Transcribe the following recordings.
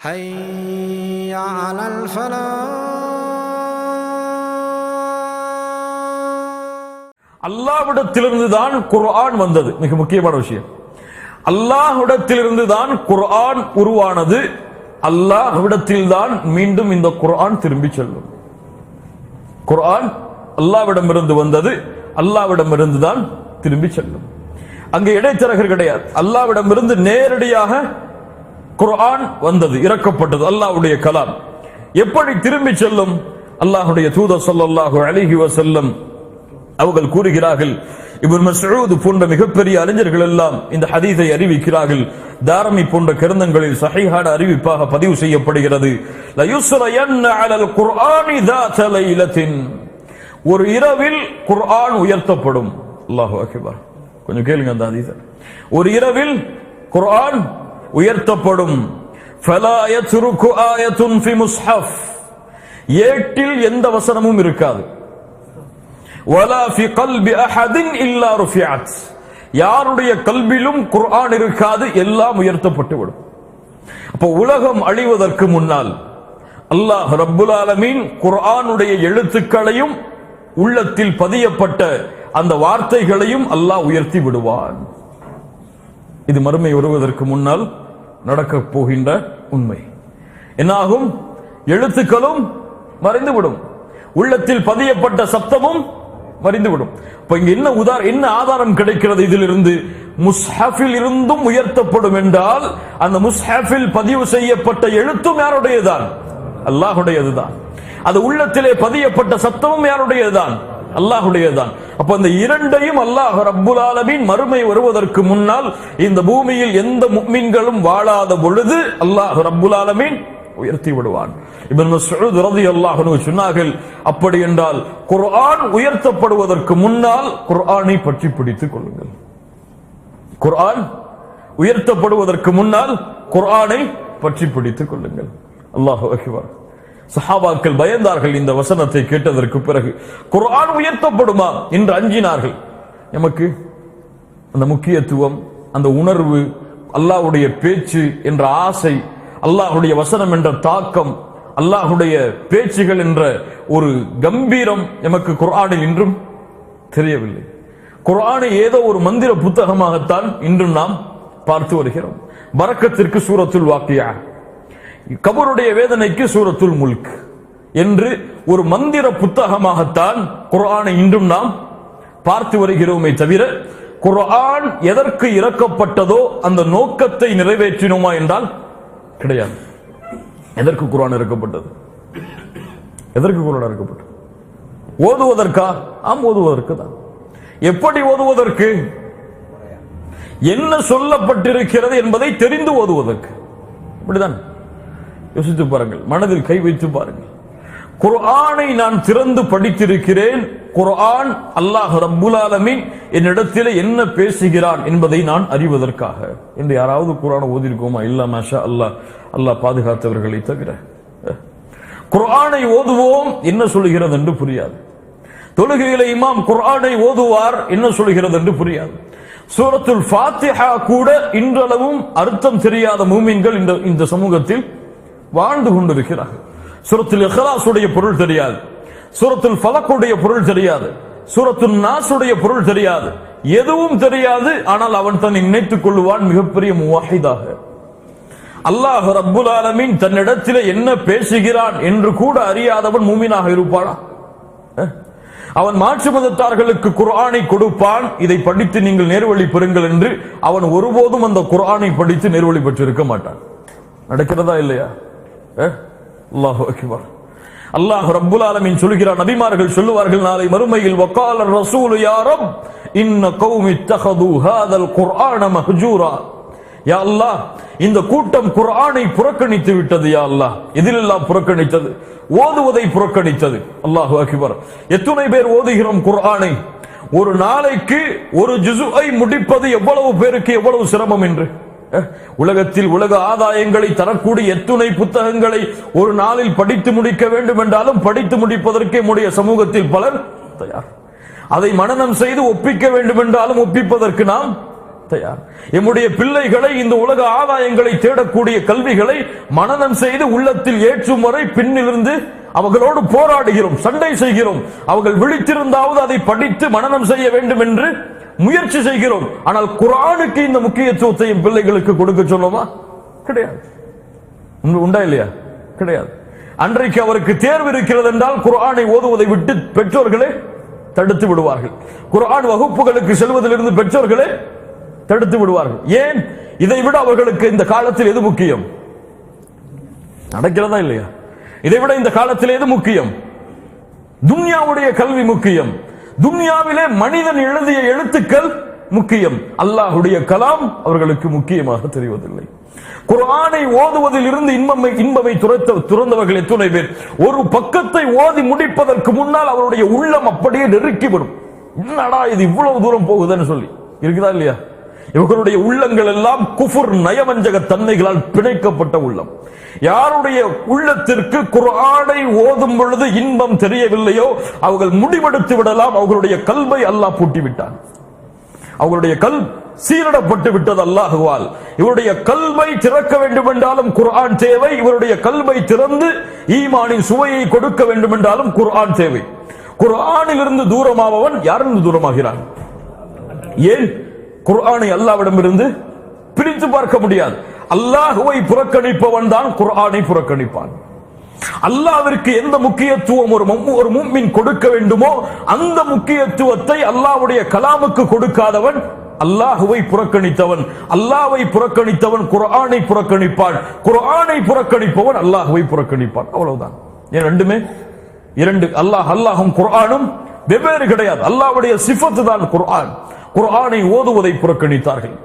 حي على الفلاح அல்லாவிடத்திலிருந்து தான் குர்ஆன் வந்தது மிக முக்கியமான விஷயம் அல்லாஹ்விடத்திலிருந்து தான் குர்ஆன் உருவானது அல்லாஹ்விடத்தில் தான் மீண்டும் இந்த குர்ஆன் திரும்பி செல்லும் குர்ஆன் அல்லாவிடமிருந்து வந்தது அல்லாவிடமிருந்து தான் திரும்பி செல்லும் அங்கே இடைத்தரகர் கிடையாது அல்லாவிடமிருந்து நேரடியாக குர்ஆன் வந்தது இறக்கப்பட்டது அல்லாஹ்வுடைய கலாம். எப்படி திரும்பி செல்லும்? அல்லாஹ்வுடைய தூத சொல்லல்லாஹு அழகி வசல்லம் அவர்கள் கூறுகிறார்கள் இவர் மசூது போன்ற மிகப்பெரிய அறிஞர்கள் எல்லாம் இந்த ஹதீஸை அறிவிக்கிறார்கள். தாரமி போன்ற கிரந்தங்களில் சஹிஹான அறிவிப்பாக பதிவு செய்யப்படுகிறது. ஒரு இரவில் குர்ஆன் உயர்த்தப்படும். அல்லாஹு அகிபா கொஞ்சம் கேளுங்க அந்த ஹதீஸை. ஒரு இரவில் குர்ஆன் உயர்த்தப்படும். ஏட்டில் எந்த வசனமும் இருக்காது. யாருடைய கல்விலும் குர்ஆன் இருக்காது எல்லாம் உயர்த்தப்பட்டு விடும். அப்போ உலகம் அழிவதற்கு முன்னால் அல்லாஹ் ரப்புல் ஆலமீன் குர்ஆனுடைய எழுத்துக்களையும் உள்ளத்தில் பதியப்பட்ட அந்த வார்த்தைகளையும் அல்லாஹ் உயர்த்தி விடுவான். இது மறுமை வருவதற்கு முன்னால் நடக்கப் போகின்ற உண்மை. என்னாகும்? எழுத்துக்களும் மறைந்துவிடும். உள்ளத்தில் பதியப்பட்ட சப்தமும் மறைந்துவிடும். இப்ப இங்க என்ன உதார என்ன ஆதாரம் கிடைக்கிறது இதிலிருந்து? முஸ்ஹாஃபில் இருந்தும் உயர்த்தப்படும் என்றால் அந்த முஸ்ஹாஃபில் பதிவு செய்யப்பட்ட எழுத்தும் யாருடையதுதான்? அல்லாஹுடையதுதான். அது உள்ளத்திலே பதியப்பட்ட சத்தமும் யாருடையதுதான்? அல்லாஹுடையதான் அப்ப இந்த இரண்டையும் அல்லாஹ் ரப்புல் ஆலமீன் மறுமை வருவதற்கு முன்னால் இந்த பூமியில் எந்த முக்மீன்களும் வாழாத பொழுது அல்லாஹ் ரப்புல் ஆலமீன் உயர்த்தி விடுவான். இப்னு சொன்னார்கள் அப்படி என்றால் குர்ஆன் உயர்த்தப்படுவதற்கு முன்னால் குர்ஆனை பற்றி பிடித்துக் கொள்ளுங்கள். குர்ஆன் உயர்த்தப்படுவதற்கு முன்னால் குர்ஆனை பற்றி பிடித்துக் கொள்ளுங்கள். அல்லாஹ் அக்பர். சஹாபாக்கள் பயந்தார்கள் இந்த வசனத்தை கேட்டதற்கு பிறகு. குரான் உயர்த்தப்படுமா? என்று அஞ்சினார்கள். எமக்கு அந்த முக்கியத்துவம் அந்த உணர்வு அல்லாஹுடைய பேச்சு என்ற ஆசை அல்லாஹுடைய வசனம் என்ற தாக்கம் அல்லாஹுடைய பேச்சுகள் என்ற ஒரு கம்பீரம் எமக்கு குரானில் இன்றும் தெரியவில்லை. குரானை ஏதோ ஒரு மந்திர புத்தகமாகத்தான் இன்றும் நாம் பார்த்து வருகிறோம். வரக்கத்திற்கு சூரத்துல் வாக்கியா. கபருடைய வேதனைக்கு சூரத்துல் முல்க் என்று ஒரு மந்திர புத்தகமாகத்தான் குரானை இன்றும் நாம் பார்த்து வருகிறோமே தவிர குரான் எதற்கு இறக்கப்பட்டதோ அந்த நோக்கத்தை நிறைவேற்றினோமா என்றால் கிடையாது. எதற்கு குரான் இறக்கப்பட்டது? எதற்கு குரான் இறக்கப்பட்டது? ஓதுவதற்கா? ஆம் ஓதுவதற்கு தான். எப்படி ஓதுவதற்கு? என்ன சொல்லப்பட்டிருக்கிறது என்பதை தெரிந்து ஓதுவதற்கு. இப்படிதான். யோசித்து பாருங்கள் மனதில் கை வைத்து பாருங்கள். குர்ஆனை நான் திறந்து படித்திருக்கிறேன். குர்ஆன் அல்லாஹ் ரப்புல் ஆலமீன் என்னிடத்தில் என்ன பேசுகிறான் என்பதை நான் அறிவதற்காக. என்று யாராவது குர்ஆனை ஓதிருக்கோமா? இல்ல மாஷா அல்லாஹ் அல்லாஹ் பாதுகாத்தவர்களை தவிர. குர்ஆனை ஓதுவோம் என்ன சொல்லுகிறது என்று புரியாது. தொழுகையில இமாம் குர்ஆனை ஓதுவார் என்ன சொல்லுகிறது என்று புரியாது. சூரத்துல் ஃபாத்திஹா கூட இன்றளவும் அர்த்தம் தெரியாத மூமின்கள் இந்த இந்த சமூகத்தில் வாழ்ந்து கொண்டிருக்கிறார்கள் சுரத்தில் இஹலாசுடைய பொருள் தெரியாது. சுரத்தில் பலக்குடைய பொருள் தெரியாது. சூரத்துல் நாசுடைய பொருள் தெரியாது. எதுவும் தெரியாது. ஆனால் அவன் தன்னை நினைத்துக் கொள்ளுவான் மிகப்பெரிய முவாஹிதாக. அல்லாஹ் ரப்புல் ஆலமின் தன்னிடத்தில் என்ன பேசுகிறான் என்று கூட அறியாதவன் மூமினாக இருப்பானா? அஹ்? அவன் மாற்று மதத்தார்களுக்கு குரானை கொடுப்பான். இதை படித்து நீங்கள் நேர்வழி பெறுங்கள் என்று அவன் ஒருபோதும் அந்த குரானை படித்து நேர்வழி பெற்றிருக்க மாட்டான். நடக்கிறதா இல்லையா? அல்லாஹு அக்பர். அல்லாஹ் ரப்புல் ஆலமீன் சொல்கிறார் நபிமார்கள் சொல்லுவார்கள் நாளை மறுமையில் வக்கால ரசூல் யா ரப் இன்ன கௌமி இத்தகது ஹாதல் குர்ஆன மஹ்ஜூரா. யா அல்லாஹ் இந்த கூட்டம் குர்ஆனை புறக்கணித்து விட்டது யா அல்லாஹ். எதிலெல்லாம் புறக்கணித்தது? ஓதுவதை புறக்கணித்தது. அல்லாஹு அக்பர். எத்தனை பேர் ஓதுகிறோம் குர்ஆனை. ஒரு நாளைக்கு ஒரு ஜிசுவை முடிப்பது எவ்வளவு பேருக்கு எவ்வளவு சிரமம் என்று? உலகத்தில் உலக ஆதாயங்களை தரக்கூடிய எத்துணை புத்தகங்களை ஒரு நாளில் படித்து முடிக்க வேண்டும் என்றாலும் படித்து முடிப்பதற்கே நம்முடைய சமூகத்தில் பலர் தயார். அதை மனநம் செய்து ஒப்பிக்க வேண்டும் என்றாலும் ஒப்பிப்பதற்கு நாம் தயார். எம்முடைய பிள்ளைகளை இந்த உலக ஆதாயங்களை தேடக்கூடிய கல்விகளை மனநம் செய்து உள்ளத்தில் ஏற்றும் வரை பின்னிலிருந்து அவர்களோடு போராடுகிறோம் சண்டை செய்கிறோம். அவர்கள் விழித்திருந்தாவது அதை படித்து மனனம் செய்ய வேண்டும் என்று முயற்சி செய்கிறோம். ஆனால் குரானுக்கு இந்த முக்கியத்துவத்தையும் பிள்ளைகளுக்கு கொடுக்க சொல்லுமா கிடையாது. உண்டா இல்லையா? கிடையாது. அன்றைக்கு அவருக்கு தேர்வு இருக்கிறது என்றால் குர்ஆனை ஓதுவதை விட்டு பெற்றோர்களே தடுத்து விடுவார்கள். குர்ஆன் வகுப்புகளுக்கு செல்வதிலிருந்து பெற்றோர்களே தடுத்து விடுவார்கள். ஏன்? இதை விட அவர்களுக்கு இந்த காலத்தில் எது முக்கியம்? நடக்கிறதா இல்லையா? இதை விட இந்த காலத்தில் எது முக்கியம்? துன்யாவுடைய கல்வி முக்கியம். துன்யாவிலே மனிதன் எழுதிய எழுத்துக்கள் முக்கியம். அல்லாஹுடைய கலாம் அவர்களுக்கு முக்கியமாக தெரிவதில்லை. குரானை ஓதுவதில் இருந்து இன்பமை இன்பமை துரத்த துறந்தவர்கள் எத்துணை பேர்? ஒரு பக்கத்தை ஓதி முடிப்பதற்கு முன்னால் அவருடைய உள்ளம் அப்படியே நெருக்கி வரும் என்னடா இது இவ்வளவு தூரம் போகுதுன்னு சொல்லி. இருக்குதா இல்லையா? இவர்களுடைய உள்ளங்கள் எல்லாம் குஃபுர் நயவஞ்சக தன்மைகளால் பிணைக்கப்பட்ட உள்ளம். யாருடைய உள்ளத்திற்கு குர்ஆனை ஓதும் பொழுது இன்பம் தெரியவில்லையோ அவர்கள் முடிவெடுத்து விடலாம். அவர்களுடைய கல்வை அல்லாஹ் பூட்டி விட்டான் அவர்களுடைய கல் சீரிடப்பட்டு விட்டது அல்லாஹுவால். இவருடைய கல்வை திறக்க வேண்டும் என்றாலும் குர்ஆன் தேவை. இவருடைய கல்வை திறந்து ஈமானின் சுவையை கொடுக்க வேண்டும் என்றாலும் குர்ஆன் தேவை. குர்ஆனிலிருந்து தூரமாவவன் தூரமாபவன் தூரமாகிறான்? ஏன்? குர்ஆனை அல்லாவிடமிருந்து பிரித்து பார்க்க முடியாது. அல்லாஹுவை புறக்கணிப்பவன் தான் குர்ஆனை புறக்கணிப்பான். அல்லாவிற்கு எந்த முக்கியத்துவம் ஒரு மும்- ஒரு மும்மின் கொடுக்க வேண்டுமோ அந்த முக்கியத்துவத்தை அல்லாஹ்வுடைய கலாமுக்கு கொடுக்காதவன் அல்லாஹுவை புறக்கணித்தவன். அல்லாவை புறக்கணித்தவன் குர்ஆனை புறக்கணிப்பான். குர்ஆனை புறக்கணிப்பவன் அல்லாஹுவை புறக்கணிப்பான். அவ்வளவுதான். ஏன் ரெண்டுமே? இரண்டு. அல்லாஹ் அல்லாஹும் குர்ஆனும் வெவ்வேறு கிடையாது. அல்லாஹ்வுடைய சிஃபத்து தான் குர்ஆன். குர்ஆனை ஓதுவதை புறக்கணித்தார்கள்.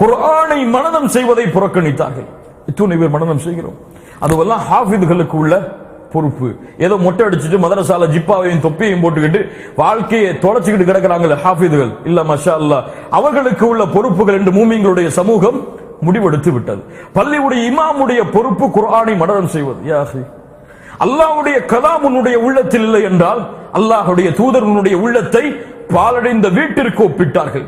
குர்ஆனை மனனம் செய்வதை புறக்கணித்தார்கள். இத்தனை பேர் மனனம் செய்கிறோம். அதுவெல்லாம் ஹாஃபிதுகளுக்கு உள்ள பொறுப்பு. ஏதோ மொட்டை அடிச்சுட்டு மதரசால ஜிப்பாவையும் தொப்பியையும் போட்டுக்கிட்டு வாழ்க்கையை தொலைச்சிக்கிட்டு கிடக்கிறாங்களே ஹாஃபிதுகள். இல்ல மஷா அல்லா அவர்களுக்கு உள்ள பொறுப்புகள் என்று மூமிங்களுடைய சமூகம் முடிவெடுத்து விட்டது. பள்ளியுடைய இமாமுடைய பொறுப்பு குர்ஆனை மனனம் செய்வது. யாசி அல்லாஹுடைய கலாம் உன்னுடைய உள்ளத்தில் இல்லை என்றால் அல்லாஹுடைய தூதர் உன்னுடைய உள்ளத்தை பாலடைந்த வீட்டிற்கு ஒப்பிட்டார்கள்.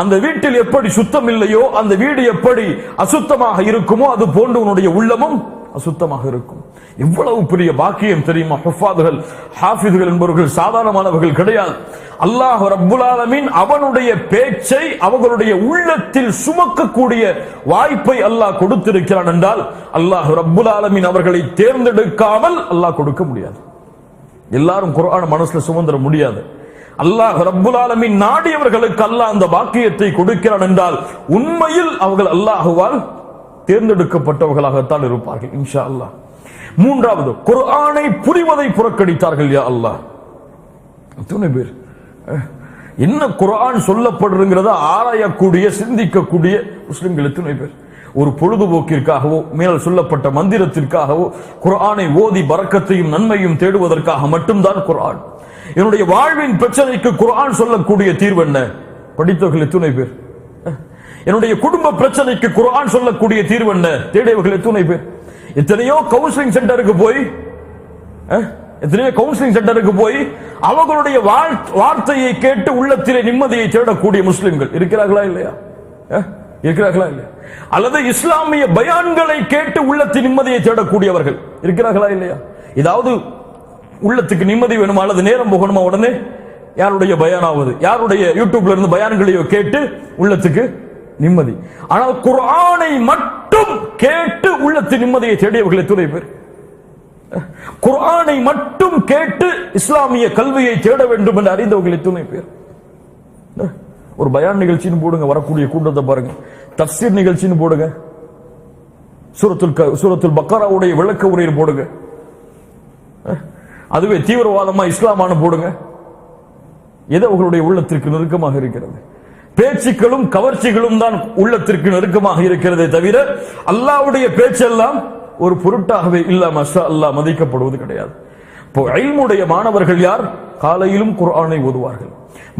அந்த வீட்டில் எப்படி சுத்தம் இல்லையோ அந்த வீடு எப்படி அசுத்தமாக இருக்குமோ அது போன்று உன்னுடைய உள்ளமும் அசுத்தமாக இருக்கும். எவ்வளவு பெரிய பாக்கியம் தெரியுமா? ஹஃபாதுகள் ஹாஃபிதுகள் என்பவர்கள் சாதாரணமானவர்கள் கிடையாது. அல்லாஹ் ரப்புல் ஆலமீன் அவனுடைய பேச்சை அவர்களுடைய உள்ளத்தில் சுமக்கக்கூடிய வாய்ப்பை அல்லாஹ் கொடுத்திருக்கிறான் என்றால் அல்லாஹ் ரப்புல் ஆலமீன் அவர்களை தேர்ந்தெடுக்காமல் அல்லாஹ் கொடுக்க முடியாது. எல்லாரும் குரான மனசுல சுமந்திர முடியாது. அல்லாஹ் ரப்புல் ஆலமின் நாடியவர்களுக்கு அல்லாஹ் அந்த பாக்கியத்தை கொடுக்கிறான் என்றால் உண்மையில் அவர்கள் அல்லாஹுவால் தேர்ந்தெடுக்கப்பட்டவர்களாகத்தான் இருப்பார்கள் இன்ஷா அல்லாஹ் மூன்றாவது குர்ஆனை புரிவதை புறக்கணித்தார்கள் யா அல்லாஹ். எத்தனை பேர்? என்ன குர்ஆன் சொல்லப்படுறங்கிறத ஆராயக்கூடிய சிந்திக்கக்கூடிய முஸ்லிம்கள் எத்தனை பேர்? ஒரு பொழுதுபோக்கிற்காகவோ மேல் சொல்லப்பட்ட மந்திரத்திற்காகவோ குர்ஆனை ஓதி பறக்கத்தையும் நன்மையும் தேடுவதற்காக மட்டும்தான் குர்ஆன். என்னுடைய வாழ்வின் பிரச்சனைக்கு குரான் சொல்லக்கூடிய தீர்வு என்ன? படித்தவர்கள் எத்தனை பேர்? என்னுடைய குடும்ப பிரச்சனைக்கு குரான் சொல்லக்கூடிய தீர்வு என்ன? தேடியவர்கள் எத்தனை பேர்? எத்தனையோ கவுன்சிலிங் சென்டருக்கு போய் எத்தனையோ கவுன்சிலிங் சென்டருக்கு போய் அவர்களுடைய வாழ்- வார்த்தையை கேட்டு உள்ளத்திலே நிம்மதியை தேடக்கூடிய முஸ்லிம்கள். இருக்கிறார்களா இல்லையா? இருக்கிறார்களா இல்லையா? அல்லது இஸ்லாமிய பயான்களை கேட்டு உள்ளத்தின் நிம்மதியை தேடக்கூடியவர்கள். இருக்கிறார்களா இல்லையா? ஏதாவது உள்ளத்துக்கு நிம்மதி வேணுமா அல்லது நேரம் போகணுமா உடனே? யாருடைய பயானாவது? யாருடைய யூடியூப்ல இருந்து பயான்களையோ கேட்டு உள்ளத்துக்கு நிம்மதி. ஆனால் குரானை மட்டும் கேட்டு உள்ளத்து நிம்மதியை தேடியவர்கள் எத்தனை பேர்? குரானை மட்டும் கேட்டு இஸ்லாமிய கல்வியை தேட வேண்டும் என்று அறிந்தவர்கள் துணை பேர்? ஒரு பயான் நிகழ்ச்சின்னு போடுங்க வரக்கூடிய கூட்டத்தை பாருங்க. தப்சீர் நிகழ்ச்சின்னு போடுங்க. சூரத்துல் க- சூரத்துல் பக்காராவுடைய விளக்க உரையில் போடுங்க. அதுவே தீவிரவாதமா இஸ்லாமான போடுங்க. எது அவர்களுடைய உள்ளத்திற்கு நெருக்கமாக இருக்கிறது? பேச்சுக்களும் கவர்ச்சிகளும் தான் உள்ளத்திற்கு நெருக்கமாக இருக்கிறதே தவிர அல்லாவுடைய பேச்செல்லாம் ஒரு பொருட்டாகவே இல்லாம மஷா அல்லாஹ் மதிக்கப்படுவது கிடையாது. இப்போ இல்முடைய மாணவர்கள் யார்? காலையிலும் குர்ஆனை ஓதுவார்கள்.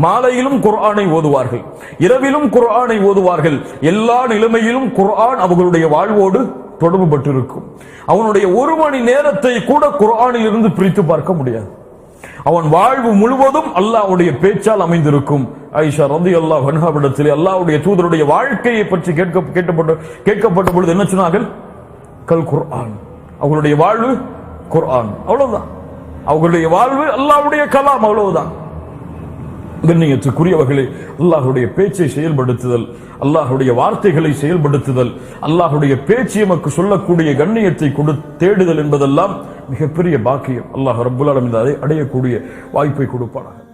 மாலையிலும் குர்ஆனை ஓதுவார்கள். இரவிலும் குர்ஆனை ஓதுவார்கள். எல்லா நிலைமையிலும் குர்ஆன் அவர்களுடைய வாழ்வோடு தொடர்பு பட்டிருக்கும் அவனுடைய ஒரு மணி நேரத்தை கூட குரானில் இருந்து பிரித்து பார்க்க முடியாது. அவன் வாழ்வு முழுவதும் அல்லாஹ்வுடைய பேச்சால் அமைந்திருக்கும். ஐஷா ரந்தி அல்லாஹ் வன்ஹாவிடத்திலே அல்லாஹ்வுடைய தூதருடைய வாழ்க்கையை பற்றி கேட்க கேட்டப்பட்ட கேட்கப்பட்ட பொழுது என்ன சொன்னார்கள்? கல் குர்ஆன். அவர்களுடைய வாழ்வு குர்ஆன். அவ்வளவுதான். அவர்களுடைய வாழ்வு அல்லாஹ்வுடைய கலாம் அவ்வளவுதான். கண்ணியத்துக்குரியவர்களே அல்லாஹுடைய பேச்சை செயல்படுத்துதல் அல்லாஹுடைய வார்த்தைகளை செயல்படுத்துதல் அல்லாஹுடைய பேச்சு எமக்கு சொல்லக்கூடிய கண்ணியத்தை கொடு தேடுதல் என்பதெல்லாம் மிகப்பெரிய பாக்கியம். அல்லாஹ் ரப்புல் அதை அடையக்கூடிய வாய்ப்பை கொடுப்பானாக.